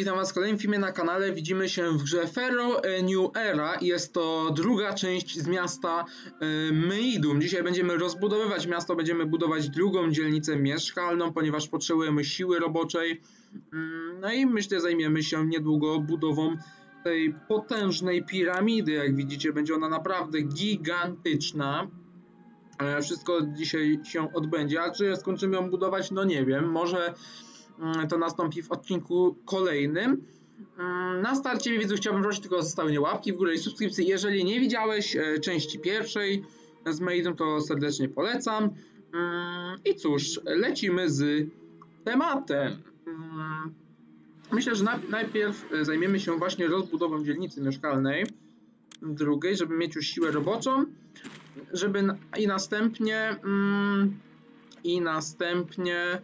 witam was w kolejnym filmie na kanale. Widzimy się w grze A New Era. Jest to druga część z miasta e, Meidum. Dzisiaj będziemy rozbudowywać miasto, będziemy budować drugą dzielnicę mieszkalną, ponieważ potrzebujemy siły roboczej. Mm, No i myślę zajmiemy się niedługo budową tej potężnej piramidy. Jak widzicie, będzie ona naprawdę gigantyczna. E, Wszystko dzisiaj się odbędzie, a czy skończymy ją budować, no nie wiem. Może to nastąpi w odcinku kolejnym. Mm, Na starcie widzów chciałbym prosić tylko o zostawienie łapki w górę i subskrypcji. Jeżeli nie widziałeś e, części pierwszej z Maidem, to serdecznie polecam. Mm, I cóż, lecimy z tematem. Mm, Myślę, że na, najpierw e, zajmiemy się właśnie rozbudową dzielnicy mieszkalnej drugiej, żeby mieć już siłę roboczą, żeby i następnie mm, i następnie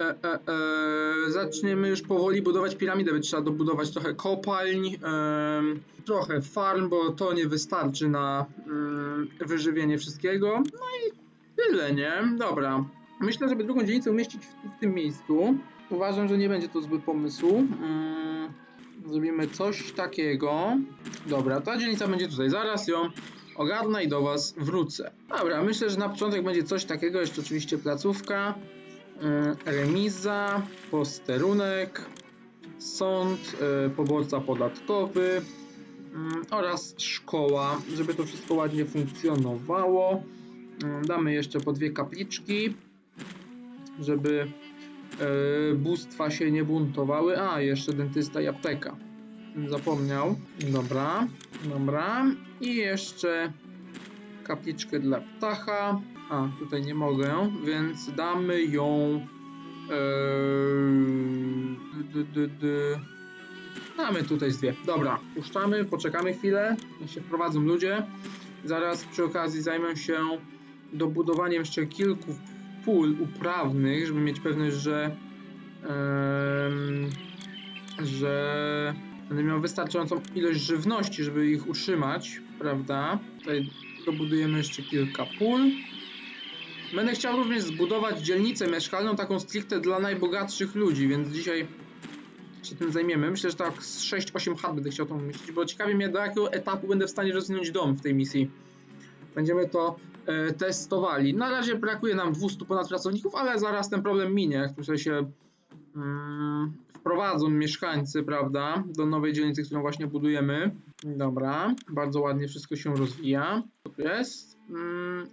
e, e, e, zaczniemy już powoli budować piramidę, by trzeba dobudować trochę kopalń, trochę farm, bo to nie wystarczy na mm, wyżywienie wszystkiego. No i tyle, nie? Dobra. Myślę, żeby drugą dzielnicę umieścić w, w tym miejscu. Uważam, że nie będzie to zły pomysł. Mm, zrobimy coś takiego. Dobra, ta dzielnica będzie tutaj. Zaraz ją ogarnę i do Was wrócę. Dobra, myślę, że na początek będzie coś takiego. Jeszcze oczywiście placówka, remiza, posterunek, sąd, y, poborca podatkowy mm, oraz szkoła, żeby to wszystko ładnie funkcjonowało. Mm, Damy jeszcze po dwie kapliczki, żeby e, bóstwa się nie buntowały. A, jeszcze dentysta i apteka. Zapomniał. Dobra, dobra. I jeszcze kapliczkę dla ptacha. A, tutaj nie mogę, więc damy ją. Eee, d, d, d. Damy tutaj z dwie. Dobra, puszczamy, poczekamy chwilę. Niech się wprowadzą ludzie. Zaraz przy okazji zajmę się dobudowaniem jeszcze kilku pól uprawnych, żeby mieć pewność, że em, że będę miał wystarczającą ilość żywności, żeby ich utrzymać, prawda? Tutaj dobudujemy jeszcze kilka pól. Będę chciał również zbudować dzielnicę mieszkalną, taką stricte dla najbogatszych ludzi, więc dzisiaj się tym zajmiemy. Myślę, że tak z 6-8 chat będę chciał to umieścić, bo ciekawi mnie do jakiego etapu będę w stanie rozwinąć dom w tej misji. Będziemy to e, testowali. Na razie brakuje nam 200 ponad pracowników, ale zaraz ten problem minie, jak tutaj się mm, wprowadzą mieszkańcy, prawda, do nowej dzielnicy, którą właśnie budujemy. Dobra, bardzo ładnie wszystko się rozwija. Tu jest? Mm,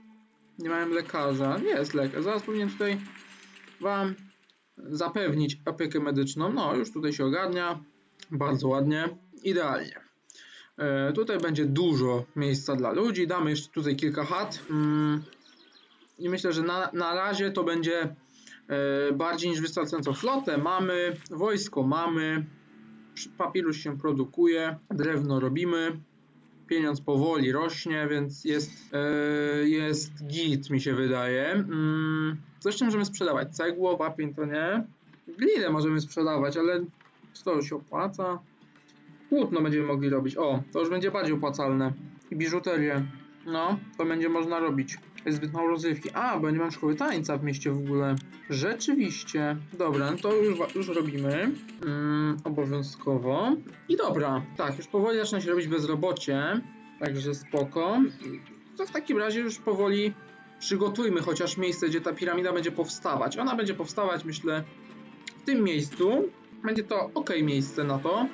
nie mamy lekarza. Jest lekarz. Zaraz powinien tutaj Wam zapewnić opiekę medyczną. No, już tutaj się ogarnia. Bardzo ładnie. Idealnie. E, tutaj będzie dużo miejsca dla ludzi. Damy jeszcze tutaj kilka chat. Mm, I myślę, że na, na razie to będzie e, bardziej niż wystarczająco flotę. Mamy, wojsko mamy, papirus się produkuje, drewno robimy. Pieniądz powoli rośnie, więc jest, e, jest git, mi się wydaje. Mm, coś, czym możemy sprzedawać? Cegło, wapień to nie. Glinę możemy sprzedawać, ale czy to się opłaca? Płótno będziemy mogli robić. O, to już będzie bardziej opłacalne. I biżuterię. No, to będzie można robić. Zbyt mało rozrywki. A, bo nie mam szkoły tańca w mieście w ogóle. Rzeczywiście. Dobra, no to już, już robimy. Mm, obowiązkowo. I dobra. Tak, już powoli zaczyna się robić bezrobocie. Także spoko. To w takim razie już powoli przygotujmy chociaż miejsce, gdzie ta piramida będzie powstawać. Ona będzie powstawać, myślę, w tym miejscu. Będzie to ok miejsce na to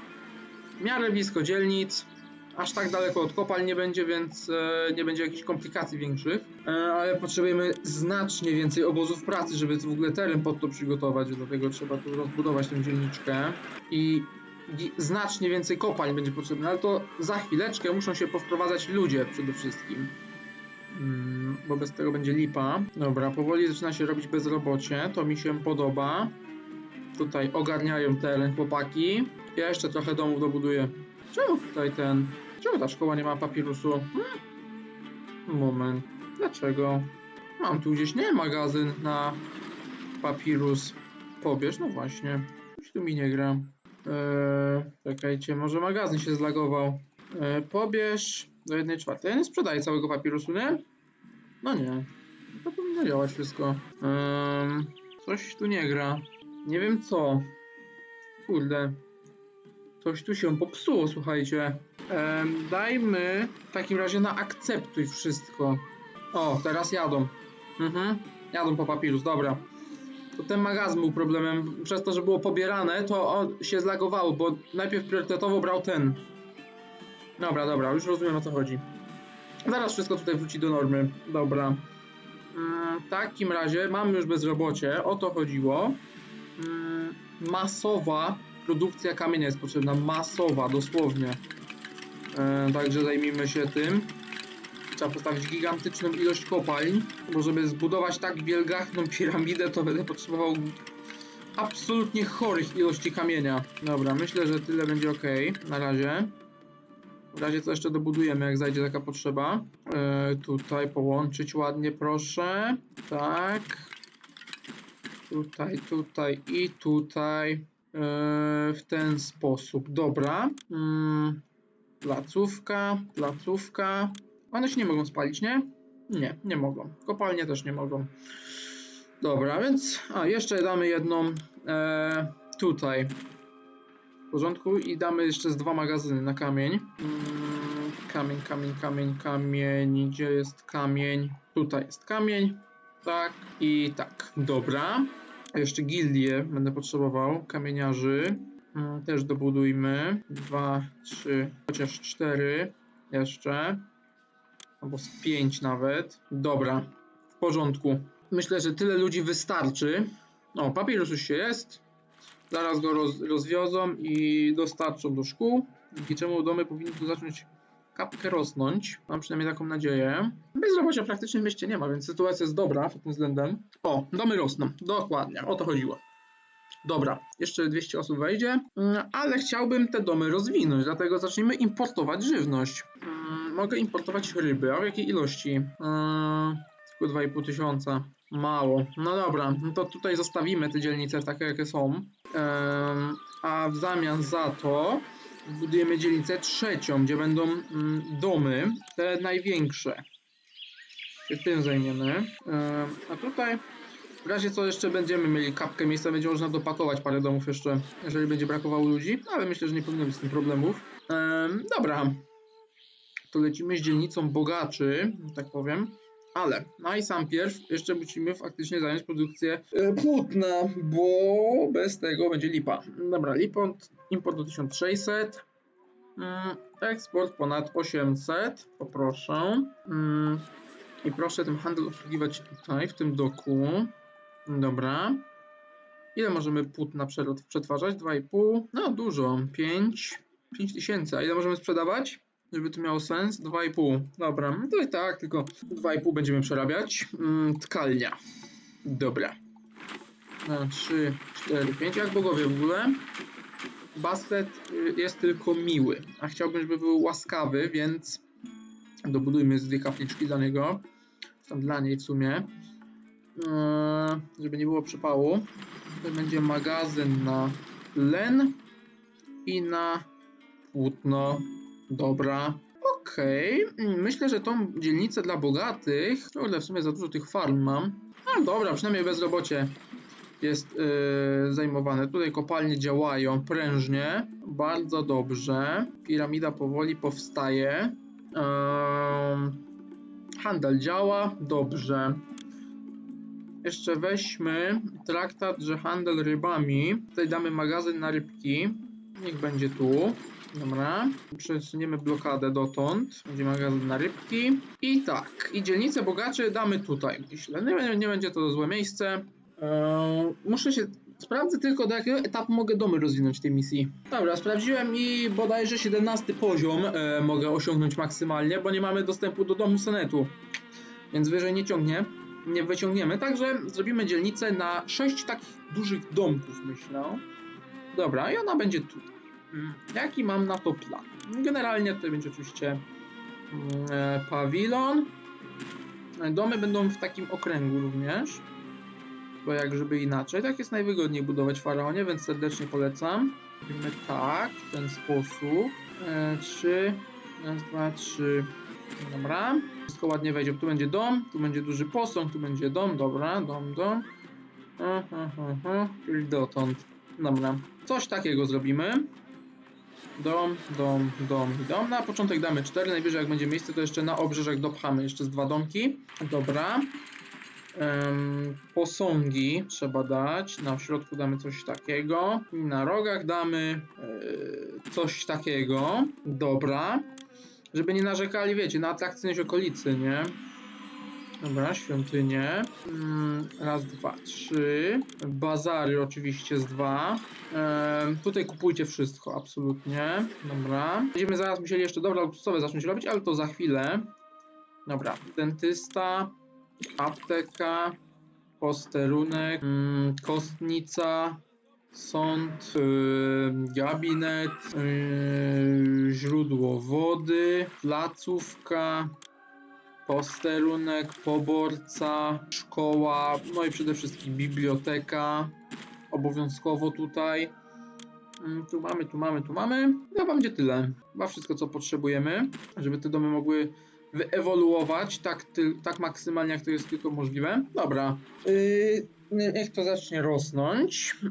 w miarę blisko dzielnic, aż tak daleko od kopalń nie będzie, więc e, nie będzie jakichś komplikacji większych, e, ale potrzebujemy znacznie więcej obozów pracy, żeby w ogóle teren pod to przygotować, dlatego trzeba tu rozbudować tę dzielniczkę i znacznie więcej kopalń będzie potrzebne, ale to za chwileczkę muszą się powprowadzać ludzie przede wszystkim. Mm, bo bez tego będzie lipa. Dobra, powoli zaczyna się robić bezrobocie, to mi się podoba. Tutaj ogarniają teren chłopaki. Ja jeszcze trochę domów dobuduję. Czemu tutaj ten... Czemu ta szkoła nie ma papirusu? Hmm? Moment. Dlaczego? Mam tu gdzieś, nie, magazyn na papirus. Pobierz, no właśnie. Coś tu mi nie gra. Eee, czekajcie, może magazyn się zlagował. Eee, pobierz do 1 czwartej. Ja nie sprzedaję całego papirusu, nie? No nie. To powinno działać wszystko. Eee, coś tu nie gra. Nie wiem co. Kurde. Coś tu się popsuło, słuchajcie. Em, dajmy w takim razie na akceptuj wszystko. O, teraz jadą. Mhm, jadą po papirus, dobra. To ten magazyn był problemem. Przez to, że było pobierane, to się zlagowało, bo najpierw priorytetowo brał ten. Dobra, dobra, już rozumiem o co chodzi. Zaraz wszystko tutaj wróci do normy. Dobra. Mm, W takim razie mamy już bezrobocie. O to chodziło. Mm, Masowa produkcja kamienia jest potrzebna. Masowa, dosłownie. E, Także zajmijmy się tym. Trzeba postawić gigantyczną ilość kopalń, bo żeby zbudować tak wielgachną piramidę, to będę potrzebował absolutnie chorych ilości kamienia. Dobra, myślę, że tyle będzie ok. Na razie. W razie co jeszcze dobudujemy, jak zajdzie taka potrzeba. E, tutaj połączyć ładnie, proszę. Tak. Tutaj, tutaj i tutaj. W ten sposób. Dobra. Mm, placówka, placówka. One się nie mogą spalić, nie? Nie, nie mogą. Kopalnie też nie mogą. Dobra, więc. A, jeszcze damy jedną e, tutaj. W porządku. I damy jeszcze z dwa magazyny na kamień. Mm, kamień, kamień, kamień, kamień. Gdzie jest kamień? Tutaj jest kamień. Tak i tak. Dobra. Jeszcze gildię będę potrzebował. Kamieniarzy. Mm, Też dobudujmy. Dwa, trzy, chociaż cztery. Jeszcze. Albo z pięć nawet. Dobra. W porządku. Myślę, że tyle ludzi wystarczy. O, papirus już się jest. Zaraz go roz, rozwiozą i dostarczą do szkół. Dzięki czemu domy powinny tu zacząć kapkę rosnąć. Mam przynajmniej taką nadzieję. Bezrobocia praktycznie w mieście nie ma, więc sytuacja jest dobra pod tym względem. O, domy rosną. Dokładnie, o to chodziło. Dobra, jeszcze 200 osób wejdzie, mm, ale chciałbym te domy rozwinąć, dlatego zacznijmy importować żywność. Mm, Mogę importować ryby, a w jakiej ilości? Mm, Tylko 2,5 tysiąca. Mało. No dobra, no to tutaj zostawimy te dzielnice takie, jakie są. A w zamian za to budujemy dzielnicę trzecią, gdzie będą mm, domy, te największe. Się tym zajmiemy. Em, a tutaj w razie co jeszcze będziemy mieli kapkę miejsca, będzie można dopakować parę domów jeszcze, jeżeli będzie brakowało ludzi, ale myślę, że nie powinno być z tym problemów. Em, dobra, to lecimy z dzielnicą bogaczy, tak powiem. Ale najsam pierw jeszcze musimy faktycznie zająć produkcję e, płótna, bo bez tego będzie lipa. Dobra, lipont, import do 1600, mm, eksport ponad 800, poproszę. Mm, I proszę ten handel obsługiwać tutaj, w tym doku. Dobra. Ile możemy płótna przetwarzać? 2,5. No dużo. 5. 5 tysięcy. A ile możemy sprzedawać? Żeby to miało sens? 2,5. Dobra, no to i tak, tylko 2,5 będziemy przerabiać. Mm, tkalnia. Dobra. No, 3, 4, 5. Jak bogowie w ogóle? Bastet y, jest tylko miły, a chciałbym, żeby był łaskawy, więc dobudujmy z dwie kapliczki dla niego. Tam dla niej w sumie. Eee, żeby nie było przypału. To będzie magazyn na len i na płótno. Dobra. Okej. Mm, Myślę, że tą dzielnicę dla bogatych. Ile w sumie za dużo tych farm mam. No dobra, przynajmniej bezrobocie jest yy, zajmowane. Tutaj kopalnie działają prężnie. Bardzo dobrze. Piramida powoli powstaje. Eee, handel działa. Dobrze. Jeszcze weźmy traktat, że handel rybami. Tutaj damy magazyn na rybki. Niech będzie tu. Dobra. Przesuniemy blokadę dotąd. Będzie magazyn na rybki. I tak. I dzielnicę bogaczy damy tutaj. Myślę, nie, nie będzie to złe miejsce. Eee, muszę się... Sprawdzę tylko do jakiego etapu mogę domy rozwinąć w tej misji. Dobra, sprawdziłem i bodajże 17 poziom e, mogę osiągnąć maksymalnie, bo nie mamy dostępu do domu Senetu. Więc wyżej nie ciągnie nie wyciągniemy. Także zrobimy dzielnicę na 6 takich dużych domków, myślę. Dobra, i ona będzie tu. Mm, Jaki mam na to plan? Generalnie tutaj będzie oczywiście mm, e, pawilon. E, Domy będą w takim okręgu również. Bo jak żeby inaczej. Tak jest najwygodniej budować faraonie, więc serdecznie polecam. Robimy tak, w ten sposób. E, trzy. Raz, dwa, trzy. Dobra. Wszystko ładnie wejdzie. Tu będzie dom, tu będzie duży posąg, tu będzie dom. Dobra, dom, dom. Aha, aha, aha. Czyli dotąd. Dobra. Coś takiego zrobimy. Dom, dom, dom i dom. Na początek damy 4, najwyżej jak będzie miejsce, to jeszcze na obrzeżach dopchamy jeszcze z dwa domki. Dobra. Posągi trzeba dać. Na środku damy coś takiego. Na rogach damy e, coś takiego. Dobra. Żeby nie narzekali, wiecie, na atrakcyjność okolicy, nie? Dobra, świątynie. Mm, raz, dwa, trzy. Bazary oczywiście z dwa. Tutaj kupujcie wszystko, absolutnie. Dobra. Będziemy zaraz musieli jeszcze dobra luksusowe zacząć robić, ale to za chwilę. Dobra, dentysta, apteka, posterunek, mm, kostnica, sąd, y, gabinet, y, źródło wody, placówka, posterunek, poborca, szkoła, no i przede wszystkim biblioteka, obowiązkowo tutaj. Mm, Tu mamy, tu mamy, tu mamy. Chyba będzie tyle. Chyba wszystko, co potrzebujemy, żeby te domy mogły wyewoluować tak, tak maksymalnie, jak to jest tylko możliwe. Dobra. Yy, niech to zacznie rosnąć. Yy,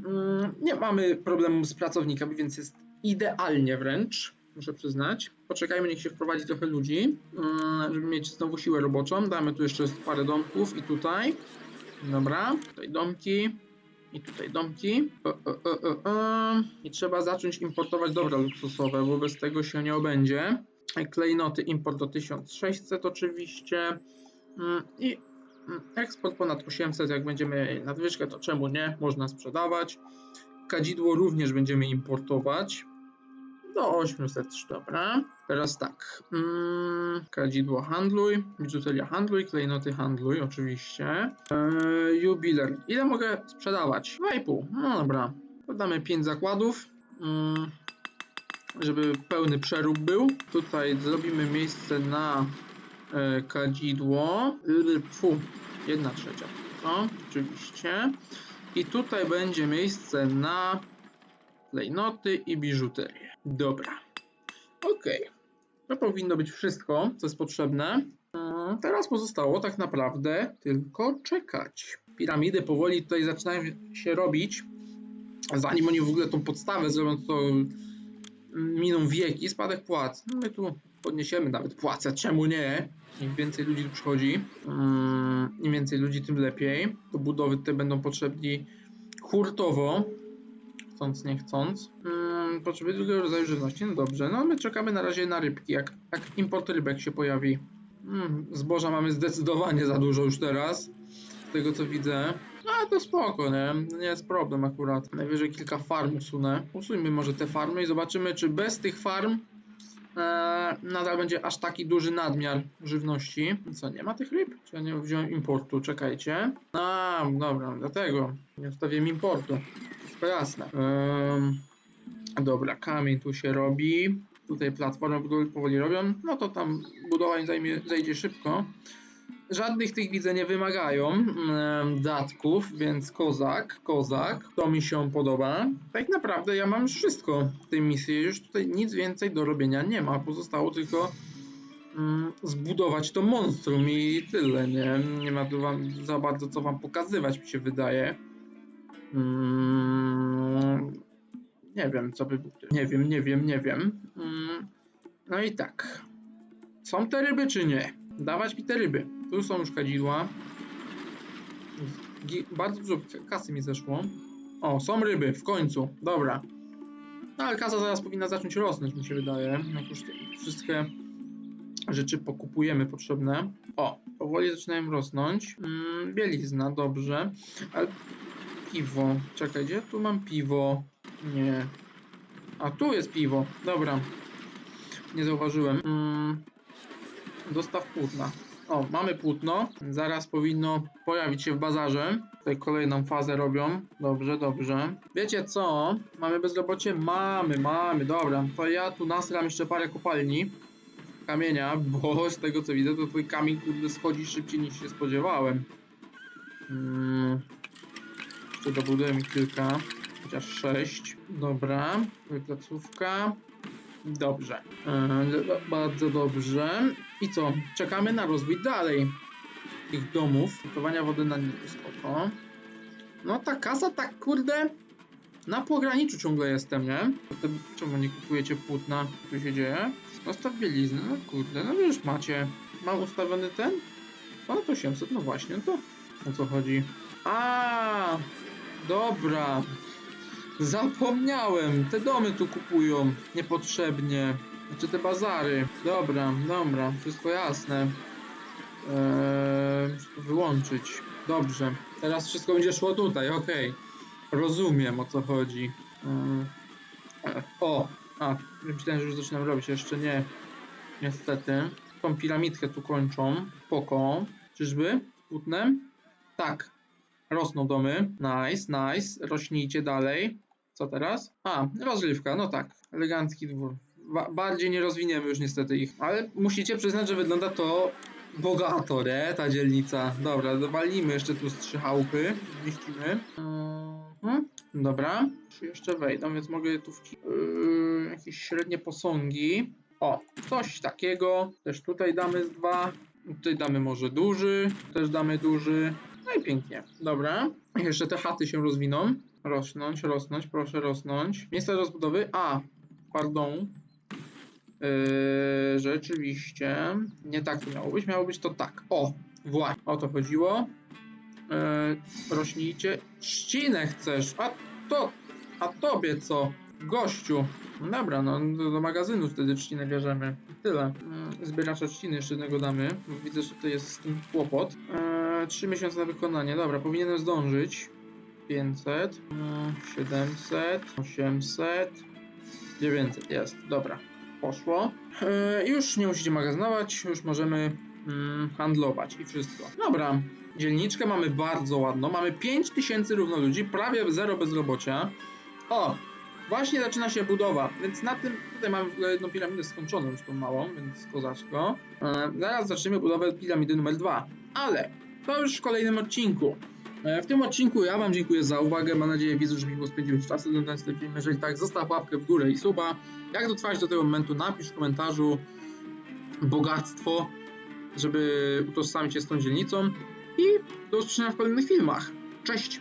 nie mamy problemu z pracownikami, więc jest idealnie wręcz, muszę przyznać. Poczekajmy, niech się wprowadzi trochę ludzi, yy, żeby mieć znowu siłę roboczą. Damy tu jeszcze parę domków i tutaj. Dobra, tutaj domki. I tutaj domki. I trzeba zacząć importować dobra luksusowe, bo bez tego się nie obędzie. Klejnoty import do 1600 oczywiście. Mm, I mm, eksport ponad 800, jak będziemy mieli nadwyżkę, to czemu nie? Można sprzedawać. Kadzidło również będziemy importować. Do 800, sztuk, dobra. Teraz tak. Mm, kadzidło handluj, biżuteria handluj, klejnoty handluj, oczywiście. Eee, jubiler. Ile mogę sprzedawać? 2,5. No dobra. Damy 5 zakładów. Mm, żeby pełny przerób był. Tutaj zrobimy miejsce na e, kadzidło. Y, Fu, jedna trzecia. O, oczywiście. I tutaj będzie miejsce na klejnoty i biżuterię. Dobra. Ok. To powinno być wszystko, co jest potrzebne. Mm, Teraz pozostało tak naprawdę tylko czekać. Piramidy powoli tutaj zaczynają się robić. Zanim oni w ogóle tą podstawę zrobią, to miną wieki, spadek płac. No my tu podniesiemy nawet płacę, czemu nie? Im więcej ludzi tu przychodzi, mm, im więcej ludzi, tym lepiej. Do budowy tutaj będą potrzebni hurtowo, chcąc nie chcąc. Potrzeby drugiego rodzaju żywności, no dobrze. No my czekamy na razie na rybki, jak, jak import rybek się pojawi. Mm, zboża mamy zdecydowanie za dużo już teraz, z tego co widzę. A to spoko, nie? Nie jest problem akurat. Najwyżej kilka farm usunę. Usuńmy może te farmy i zobaczymy, czy bez tych farm e, nadal będzie aż taki duży nadmiar żywności. Co, nie ma tych ryb? Czy ja nie wziąłem importu? Czekajcie. A, dobra, dlatego nie wstawiłem importu. Wszystko jasne. Em, dobra, kamień tu się robi. Tutaj platformy powoli robią. No to tam budowa zajmie, zajdzie szybko. Żadnych tych widzę nie wymagają em, datków, więc kozak, kozak, to mi się podoba. Tak naprawdę ja mam wszystko w tej misji, już tutaj nic więcej do robienia nie ma, pozostało tylko mm, zbudować to monstrum i tyle, nie? Nie ma tu wam za bardzo co wam pokazywać, mi się wydaje. Mm, nie wiem, co by... Nie wiem, nie wiem, nie wiem. Mm, no i tak. Są te ryby, czy nie? Dawać mi te ryby. Tu są już kadzidła. Bardzo dużo kasy mi zeszło. O, są ryby, w końcu. Dobra. No ale kasa zaraz powinna zacząć rosnąć, mi się wydaje. Jak już wszystkie rzeczy pokupujemy potrzebne. O, powoli zaczynają rosnąć. Mm, bielizna, dobrze. Ale piwo. Czekaj, gdzie tu mam piwo? Nie. A tu jest piwo. Dobra. Nie zauważyłem. Mm, dostaw płótna. O, mamy płótno. Zaraz powinno pojawić się w bazarze. Tutaj kolejną fazę robią. Dobrze, dobrze. Wiecie co? Mamy bezrobocie? Mamy, mamy. Dobra, to ja tu nasram jeszcze parę kopalni kamienia, bo z tego co widzę, to twój kamień kurde schodzi szybciej niż się spodziewałem. Mm. Jeszcze dobudujemy kilka, chociaż sześć. Dobra, tutaj placówka. Dobrze. Do- bardzo dobrze. I co? Czekamy na rozwój dalej tych domów. Gotowania wody na nim spoko. No ta kasa tak kurde Na pograniczu ciągle jestem, nie? Potem czemu nie kupujecie płótna? Co się dzieje? Dostaw bielizny, no kurde, no już macie. Mam ustawiony ten? Ponad 800, no właśnie, no to o co chodzi? A, dobra. Zapomniałem, te domy tu kupują niepotrzebnie. Znaczy te bazary. Dobra, dobra, wszystko jasne. Eee, wyłączyć. Dobrze, teraz wszystko będzie szło tutaj, okej. Rozumiem o co chodzi. Eee, o, a, myślałem, że już zaczynam robić, jeszcze nie. Niestety. Tą piramidkę tu kończą. Poko. Czyżby? Płótnem? Tak. Rosną domy. Nice, nice. Rośnijcie dalej. Co teraz? A, rozrywka, no tak. Elegancki dwór. Ba bardziej nie rozwiniemy już niestety ich. Ale musicie przyznać, że wygląda to bogato, nie? Ta dzielnica. Dobra, dowalimy jeszcze tu z trzy chałupy. Zmieścimy. Mhm. Dobra. Czy jeszcze wejdą, więc mogę tu wci... Yy, jakieś średnie posągi. O, coś takiego. Też tutaj damy z dwa. Tutaj damy może duży. Też damy duży. No i pięknie. Dobra. Jeszcze te chaty się rozwiną. Rosnąć, rosnąć, proszę rosnąć. Miejsce rozbudowy. A, pardon. Yy, rzeczywiście. Nie tak to miało być. Miało być to tak. O, właśnie. O to chodziło. Yy, rośnijcie. Trzcinę chcesz. A to. A tobie co? Gościu. Dobra, no do, do magazynu wtedy trzcinę bierzemy. Tyle. Yy, zbieracza trzciny jeszcze jednego damy. Widzę, że to jest z tym kłopot. Yy, 3 miesiące na wykonanie. Dobra, powinienem zdążyć. 500, mm, 700, 800, 900 jest, dobra, poszło. Yy, już nie musicie magazynować, już możemy mm, handlować i wszystko. Dobra, dzielniczkę mamy bardzo ładną, mamy 5000 równo ludzi, prawie zero bezrobocia. O, właśnie zaczyna się budowa, więc na tym, tutaj mamy w ogóle jedną piramidę skończoną, już tą małą, więc kozaczko. Yy, zaraz zaczniemy budowę piramidy numer 2, ale to już w kolejnym odcinku. E, W tym odcinku ja Wam dziękuję za uwagę. Mam nadzieję, widzę, że miło spędziłeś czas oglądając ten film. Jeżeli tak, zostaw łapkę w górę i suba. Jak dotrwałeś do tego momentu, napisz w komentarzu bogactwo, żeby utożsamić się z tą dzielnicą. I do usłyszenia w kolejnych filmach. Cześć!